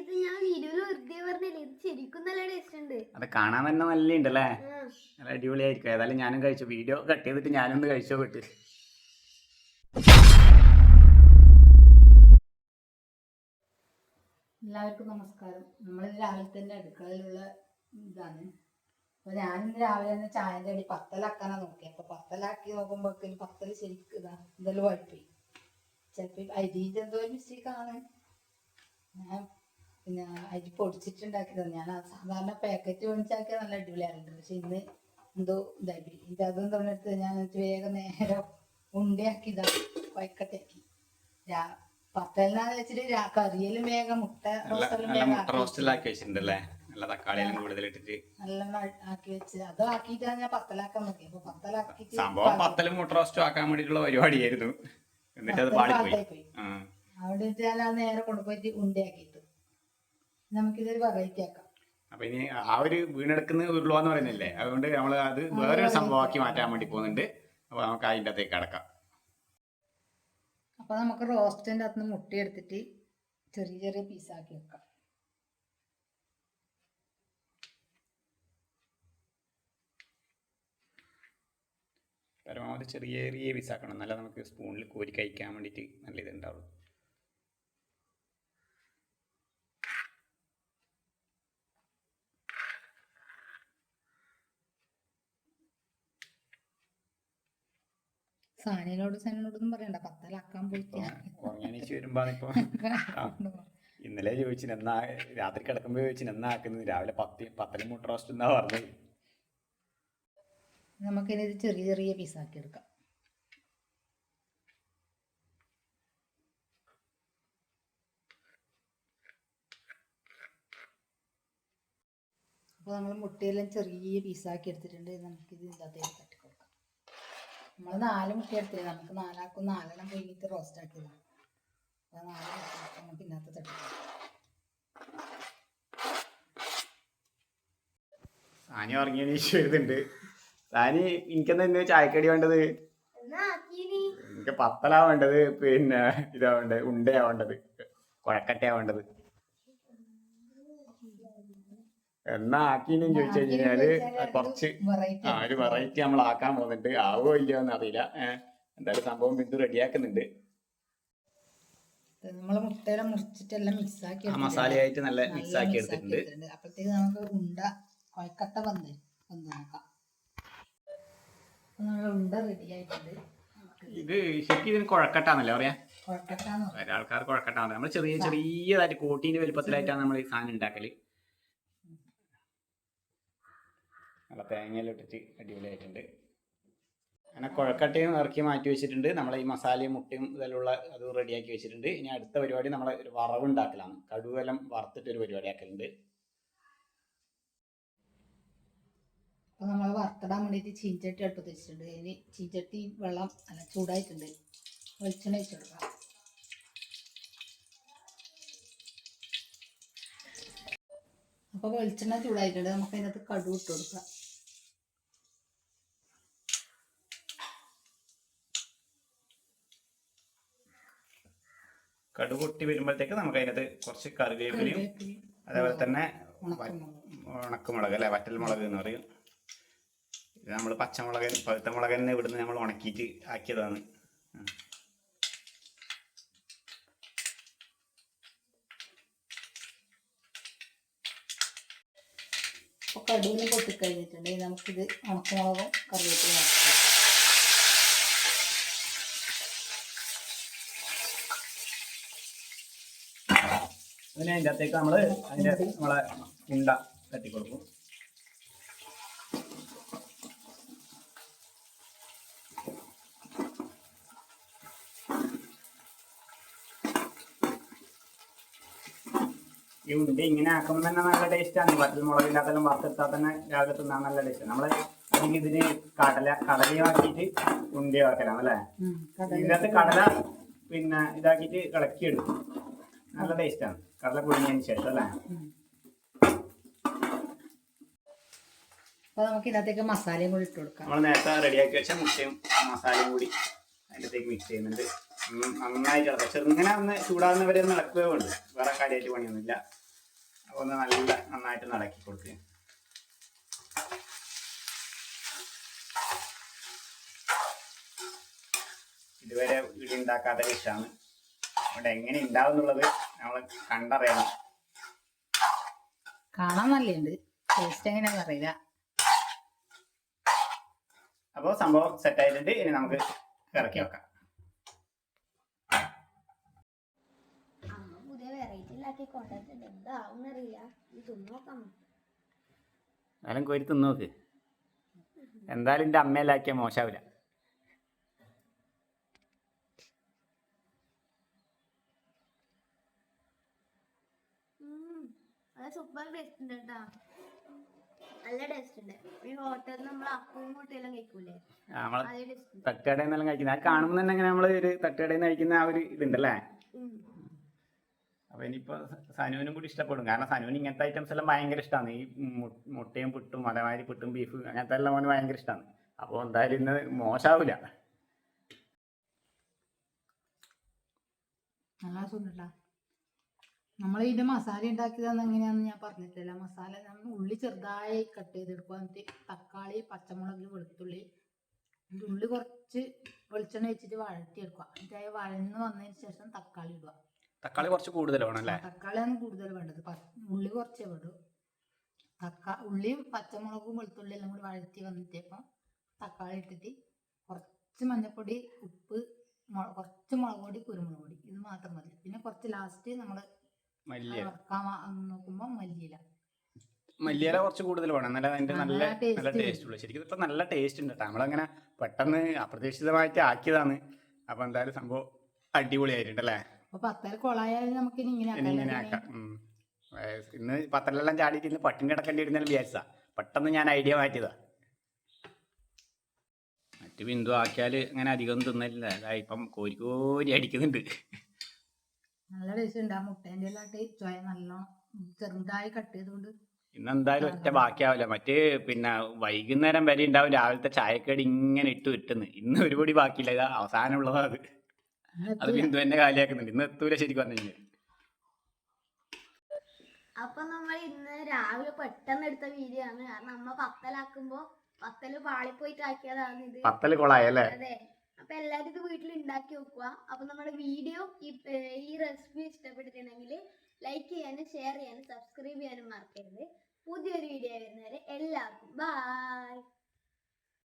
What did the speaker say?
കഴിച്ചിട്ട് ഞാൻ വീഡിയോയിൽ വെറുതെ പറഞ്ഞില്ലേ ഇത് ശരിക്കും നല്ല ടേസ്റ്റ് ഉണ്ട്. അത് കാണാൻ തന്നെ നല്ല ഉണ്ടല്ലേ. നല്ല അടിപൊളിയായിരിക്കും. ഏതായാലും ഞാനും കഴിച്ചു. വീഡിയോ കട്ട് ചെയ്തിട്ട് ഞാനൊന്ന് കഴിച്ചോ വിട്ട് എല്ലാവർക്കും നമസ്കാരം. നമ്മൾ രാവിലെ തന്നെ അടുക്കളയിലുള്ള ഇതാണ്. അപ്പൊ ഞാനിന്ന് രാവിലെ തന്നെ ചായന്റെ അടി പത്തലാക്കാനാ നോക്കി അപ്പൊ പത്തലാക്കി നോക്കുമ്പോ പത്തൽ ശരിക്കും ഇതാ എന്തെല്ലാം വഴിപ്പോയി ചിലപ്പോ അരിന്റെ എന്തോ ഒരു മിസ്റ്റേക്ക് ആണ്. ഞാൻ പിന്നെ അരി പൊടിച്ചിട്ടുണ്ടാക്കിയതാണ് ഞാൻ സാധാരണ പാക്കറ്റ് മേടിച്ചാക്കിയ നല്ല അടിപൊളിയായിരുന്നു. പക്ഷെ ഇന്ന് എന്തോ ഇതായി. ഇത് അതും തോന്നിയെടുത്ത് ഞാൻ വേഗം നേരം ഉണ്ടയാക്കി ഇതാ കൊയക്കട്ടയാക്കി. രാ പത്തലെന്നാന്ന് വെച്ചിട്ട് കറിയിലും വേഗം മുട്ട മുട്ട ആക്കി റോസ്റ്റിലാക്കി വെച്ചിട്ടുണ്ടല്ലേ? നല്ല തക്കാളിയെല്ലാം കൂടുതലിട്ടിട്ട്. ഇട്ടിട്ട് നല്ല ആക്കി വെച്ച് അത് ആക്കിയിട്ടാണ് ഞാൻ പത്തലാക്കാൻ നോക്കി അപ്പൊ പത്തലാക്കിയിട്ട് സംഭവം പത്തലും മുട്ട റോസ്റ്റും ആക്കാൻ വേണ്ടിയിട്ടുള്ള പരിപാടിയായിരുന്നു. എന്നിട്ട് അത് പാളിപ്പോയി. പോയി ആ. അവിടെ ഞാൻ നേരെ കൊണ്ടുപോയിട്ട് ഉണ്ടയാക്കിയിട്ട്. നമുക്കിതൊരു വെറൈറ്റി ആക്കാം. അപ്പൊ ഇനി ആ ഒരു വീണെടുക്കുന്ന ഉരുളുവാന്ന് പറയുന്നില്ലേ? അതുകൊണ്ട് നമ്മൾ അത് വേറൊരു സംഭവമാക്കി മാറ്റാൻ വേണ്ടി പോകുന്നുണ്ട്. അപ്പൊ നമുക്ക് അതിന്റെ അകത്തേക്ക് അടക്കാം അപ്പൊ നമുക്ക് റോസ്റ്റിന്റെ അകത്ത് മുട്ട എടുത്തിട്ട് ചെറിയ ചെറിയ പീസാക്കി വെക്കാം. പരമാവധി ചെറിയ ചെറിയ പീസാക്കണം എന്നാലേ നമുക്ക് സ്പൂണിൽ കോരി കഴിക്കാൻ വേണ്ടിയിട്ട് നല്ല ഇതുണ്ടാവുള്ളൂ. സാനിനോട് സാനിനോടൊന്നും പറയണ്ട. പത്തലാക്കാൻ പോയിട്ട് ഉറങ്ങാനീച്ച് വരുമ്പോ ഇപ്പൊ. ഇന്നലെ ചോദിച്ചു എന്നാ രാത്രി കിടക്കുമ്പോ ചോദിച്ചു എന്നാ ആക്കുന്നത്? രാവിലെ പത്തി പത്തലും മുട്ട റോസ്റ്റ് എന്നാ പറഞ്ഞത്. നമുക്കിനി ഇത് ചെറിയ ചെറിയ ആക്കി എടുക്കാം. അപ്പോൾ നമ്മൾ മുട്ടയെല്ലാം ചെറിയ പീസാക്കി എടുത്തിട്ടുണ്ട്. നമുക്കിത് തട്ടി കൊടുക്കാം നമ്മൾ നാല് മുട്ട എടുത്തില്ല? നമുക്ക് നാലാക്കും നാലെണ്ണം കഴിഞ്ഞിട്ട് റോസ്റ്റ് ആക്കിയതാണ് അപ്പോൾ നാല് മുട്ട നമുക്ക് ഇതിനകത്ത് തട്ടി. കൊടുക്കാം സാനി ഉറങ്ങിയനീച്ച് വരുന്നുണ്ട്. സാനി എനിക്കെന്താ ഇന്ന് ചായക്കടി വേണ്ടത്? എനിക്ക് പത്തലാ വേണ്ടത്. പിന്നെ ഇതാ വേണ്ടത് ഉണ്ടയാ വേണ്ടത്. കുഴക്കട്ടയാ വേണ്ടത്. എന്നാ ആക്കിന്നും ചോദിച്ചു കഴിഞ്ഞാൽ കുറച്ച് വെറൈറ്റി ആ ഒരു വെറൈറ്റി നമ്മൾ ആക്കാൻ പോകുന്നുണ്ട്. ആവോ ഇല്ലയോ എന്ന് അറിയില്ല എന്തായാലും സംഭവം ബിന്ദു റെഡിയാക്കുന്നുണ്ട്. നമ്മൾ മുട്ടയെല്ലാം മുറിച്ചിട്ടെല്ലാം മിക്സ് ആക്കി. മസാലയായിട്ട് നല്ല മിക്സ് ആക്കി എടുത്തിട്ടുണ്ട്. അപ്പോഴത്തേക്ക് നമുക്ക് ഉണ്ട കൊഴക്കട്ട വന്ന് വന്ന് നോക്കാം. അപ്പൊ നമ്മുടെ ഉണ്ട റെഡി ആയിട്ടുണ്ട്. ഇത് ശരിക്കും ഇതിന് കുഴക്കട്ടാന്നല്ലേ പറയും. ഒരാൾക്കാർ കുഴക്കട്ടാന്ന് നമ്മൾ ചെറിയ ചെറിയതായിട്ട് കോട്ടീന്റെ വലുപ്പത്തിലായിട്ടാണ് നമ്മൾ ഈ സാധനം ഉണ്ടാക്കൽ. നല്ല തേങ്ങയെല്ലാം ഇട്ടിട്ട് അടിപൊളിയായിട്ടുണ്ട്. അങ്ങനെ കുഴക്കട്ടയും ഇറക്കി മാറ്റി വെച്ചിട്ടുണ്ട്. നമ്മൾ ഈ മസാലയും മുട്ടയും ഇതെല്ലാം അത് റെഡിയാക്കി വെച്ചിട്ടുണ്ട്. ഇനി അടുത്ത പരിപാടി നമ്മളെ ഒരു വറവ് ഉണ്ടാക്കലാണ് കടുവെല്ലാം വറുത്തിട്ട് ഒരു പരിപാടി ആക്കലുണ്ട്. അപ്പൊ നമ്മൾ വറുത്തിടാൻ വേണ്ടിയിട്ട് ചീഞ്ചട്ടി അടുപ്പത്ത് വെച്ചിട്ടുണ്ട്. ഇനി ചീഞ്ചട്ടി വെള്ളം അല്ല ചൂടായിട്ടുണ്ട്. വെളിച്ചെണ്ണ വെച്ച് കൊടുക്കാം. അപ്പൊ വെളിച്ചെണ്ണ ചൂടായിട്ടുണ്ട്. നമുക്ക് അതിനകത്ത് കടുവ് ഇട്ട് കൊടുക്കാം. കടുക് പൊട്ടി വരുമ്പോഴത്തേക്ക് നമുക്ക് അതിനകത്ത് കുറച്ച് കറിവേപ്പിലയും അതേപോലെ തന്നെ ഉണക്കമുളക്. അല്ലെ? വറ്റൽ മുളക് എന്ന് പറയും. ഇത് നമ്മൾ പച്ചമുളക് പഴുത്ത മുളക് തന്നെ ഇവിടുന്ന് നമ്മൾ ഉണക്കിയിട്ട് ആക്കിയതാണ്. കടുവിനും അപ്പോൾ കടുവിന് പൊട്ടിക്കഴിഞ്ഞിട്ടുണ്ട്. ഇനി നമുക്കിത് ഉണക്കമുളകും കറിവേപ്പിലും ഇട്ട് കൊടുക്കാം. അതിന് അതിന്റെ അകത്തേക്ക് നമ്മൾ അതിന്റെ നമ്മളെ ഉണ്ട തട്ടി കൊടുക്കും ഈ ഉണ്ട ഇങ്ങനെ ആക്കുമ്പോൾ തന്നെ നല്ല ടേസ്റ്റാണ് വറ്റൽ മുളകില്ലാത്തെല്ലാം വറുത്തെടുത്താൽ തന്നെ രാവിലെ തിന്നാൻ നല്ല ടേസ്റ്റ് നമ്മൾ അല്ലെങ്കിൽ ഇതിന് കടല കടലയും ആക്കിയിട്ട് ഉണ്ടയും ആക്കലാണ് അല്ലേ ഇതിനകത്ത് കടല പിന്നെ ഇതാക്കിയിട്ട് ഇളക്കിയെടുക്കും. നല്ല ടേസ്റ്റാണ് കടല പൊടിഞ്ഞതിന് ശേഷം അല്ലേ? അപ്പൊ നമുക്ക് ഇതിനകത്തേക്ക് മസാലയും കൂടി ഇട്ട് കൊടുക്കാം. നമ്മൾ നേരത്തെ റെഡിയാക്കി വെച്ച മുട്ടയും മസാലയും കൂടി അതിനകത്തേക്ക് മിക്സ് ചെയ്യുന്നുണ്ട്. നന്നായി നന്നായിട്ട് പക്ഷെ ചെറുങ്ങനെ ഒന്ന് ചൂടാകുന്നവരെ ഒന്ന് ഇളക്കുകയോ ഉണ്ട് വേറെ കാര്യമായിട്ട് പണിയൊന്നുമില്ല. അപ്പോൾ ഒന്ന് നല്ല നന്നായിട്ട് നടക്കി കൊടുക്കുക ഇതുവരെ വീട് ഉണ്ടാക്കാത്ത ഡിഷാണ് അവിടെ എങ്ങനെ ഉണ്ടാവും എന്നുള്ളത് നമ്മൾ കണ്ടറിയണം. കാണാൻ നല്ലുണ്ട് ടേസ്റ്റ് എങ്ങനെയാണെന്ന് അറിയില്ല. അപ്പോൾ സംഭവം സെറ്റ് ആയിട്ടുണ്ട്. ഇനി നമുക്ക് ഇറക്കി വെക്കാം. എന്നാലും കോരി തിന്നോക്ക് എന്തായാലും എന്റെ അമ്മയിലാക്കിയ മോശാവില്ല അത് സൂപ്പർ ടേസ്റ്റ് ഉണ്ട് കേട്ടോ നല്ല ടേസ്റ്റ് ഉണ്ട്. ഈ ഹോട്ടലിൽ നമ്മൾ അപ്പവും മുട്ടയെല്ലാം കഴിക്കൂലേ? തട്ടുകടയിൽ നിന്നെല്ലാം കഴിക്കുന്നത് അത് കാണുമ്പോൾ തന്നെ അങ്ങനെ നമ്മൾ ഒരു തട്ടുകടയിൽ നിന്ന് കഴിക്കുന്ന ആ ഒരു ഇതുണ്ടല്ലേ? ഉം. ഇനിയിപ്പോ സനുവിനും കൂടി ഇഷ്ടപ്പെടും. കാരണം സനുവിന് ഇങ്ങനത്തെ ഐറ്റംസ് എല്ലാം ഭയങ്കര ഇഷ്ടമാണ് ഈ മുട്ടയും പുട്ടും അതേമാതിരി പുട്ടും ബീഫ് അങ്ങനത്തെ എല്ലാം അവന് ഭയങ്കര ഇഷ്ടമാണ് അപ്പോൾ എന്തായാലും ഇന്ന് മോശമാവില്ല നല്ല സുഖമില്ല നമ്മൾ ഇതിന്റെ മസാല ഉണ്ടാക്കിയതെന്ന് എങ്ങനെയാണെന്ന് ഞാൻ പറഞ്ഞിട്ടില്ല. മസാല നമ്മൾ ഉള്ളി ചെറുതായി കട്ട് ചെയ്തെടുക്കുക എന്നിട്ട് തക്കാളി പച്ചമുളക് വെളുത്തുള്ളി ഉള്ളി കുറച്ച് വെളിച്ചെണ്ണ വെച്ചിട്ട് വഴറ്റിയെടുക്കുക എന്നിട്ട് അത് വഴന്ന് വന്നതിന് ശേഷം തക്കാളി ഇടുക. തക്കാളി കുറച്ച് കൂടുതൽ വേണം അല്ലേ? തക്കാളിയാണ് കൂടുതൽ വേണ്ടത്. ഉള്ളി കുറച്ചേ വേണ്ടു. തക്കാ ഉള്ളിയും പച്ചമുളകും വെളുത്തുള്ളി എല്ലാം കൂടി വഴറ്റി വന്നിട്ടപ്പം തക്കാളി ഇട്ടിട്ട് കുറച്ച് മഞ്ഞൾപ്പൊടി ഉപ്പ് കുറച്ച് മുളക് പൊടി കുരുമുളക് പൊടി. ഇത് മാത്രം മതി. പിന്നെ കുറച്ച് ലാസ്റ്റ് നമ്മൾ മല്ലിയില. മല്ലിയില. മല്ലിയില കുറച്ച് കൂടുതൽ വേണം. എന്നാലും അതിന്റെ നല്ല നല്ല ടേസ്റ്റ് ഉള്ളു. ശരിക്കും ഇപ്പൊ നല്ല ടേസ്റ്റ് ഉണ്ട് കേട്ടോ നമ്മളങ്ങനെ പെട്ടെന്ന് അപ്രതീക്ഷിതമായിട്ട് ആക്കിയതാണ്. അപ്പൊ എന്തായാലും സംഭവം അടിപൊളിയായിട്ടുണ്ട് അല്ലേ ഇങ്ങനെ ആക്കാം ഇന്ന് പത്തലെല്ലാം ചാടിയിട്ട് ഇന്ന് പട്ടിണി കിടക്കേണ്ടി വരുന്ന വിചാരിച്ചാ പെട്ടെന്ന് ഞാൻ ഐഡിയ മാറ്റിയതാ. മറ്റു ബിന്ദു ആക്കിയാൽ അങ്ങനെ അധികം തിന്നില്ല ഇപ്പം കോരി കോരി അടിക്കുന്നുണ്ട്. നല്ല ടേസ്റ്റ് ഉണ്ട്. ആ മുട്ടേന്റെ എല്ലാം ചോയ നല്ലോണം ചെറുതായി കട്ട് ചെയ്തുകൊണ്ട് ഇന്ന് എന്തായാലും ഒറ്റ ബാക്കിയാവില്ല മറ്റ് പിന്നെ വൈകുന്നേരം വരെ ഉണ്ടാവും രാവിലത്തെ ചായക്കടി ഇങ്ങനെ ഇട്ട് വിട്ടുന്ന്. ഇന്ന് ഒരു പൊടി ബാക്കിയില്ല. ഇതാ അവസാനമുള്ളതാ അത്. അത് ബിന്ദു എന്നെ കാലിയാക്കുന്നുണ്ട്. ഇന്ന് എത്തൂല ശരിക്കും പറഞ്ഞു അപ്പൊ നമ്മൾ ഇന്ന് രാവിലെ പെട്ടെന്ന് എടുത്ത വീഡിയോ ആണ്. കാരണം അമ്മ പത്തലാക്കുമ്പോ പത്തൽ പാളിപ്പോയിട്ട് ആക്കിയതാണ് ഇത് പത്തൽ കൊളായല്ലേ അതെ. അപ്പൊ എല്ലാരും ഇത് വീട്ടിൽ ഉണ്ടാക്കി വെക്കുക. അപ്പൊ നമ്മുടെ വീഡിയോ ഈ റെസിപ്പി ഇഷ്ടപ്പെട്ടിട്ടുണ്ടെങ്കിൽ ലൈക്ക് ചെയ്യാനും ഷെയർ ചെയ്യാനും സബ്സ്ക്രൈബ് ചെയ്യാനും മറക്കരുത്. പുതിയൊരു വീഡിയോ വരുന്നവരെ എല്ലാവർക്കും ബൈ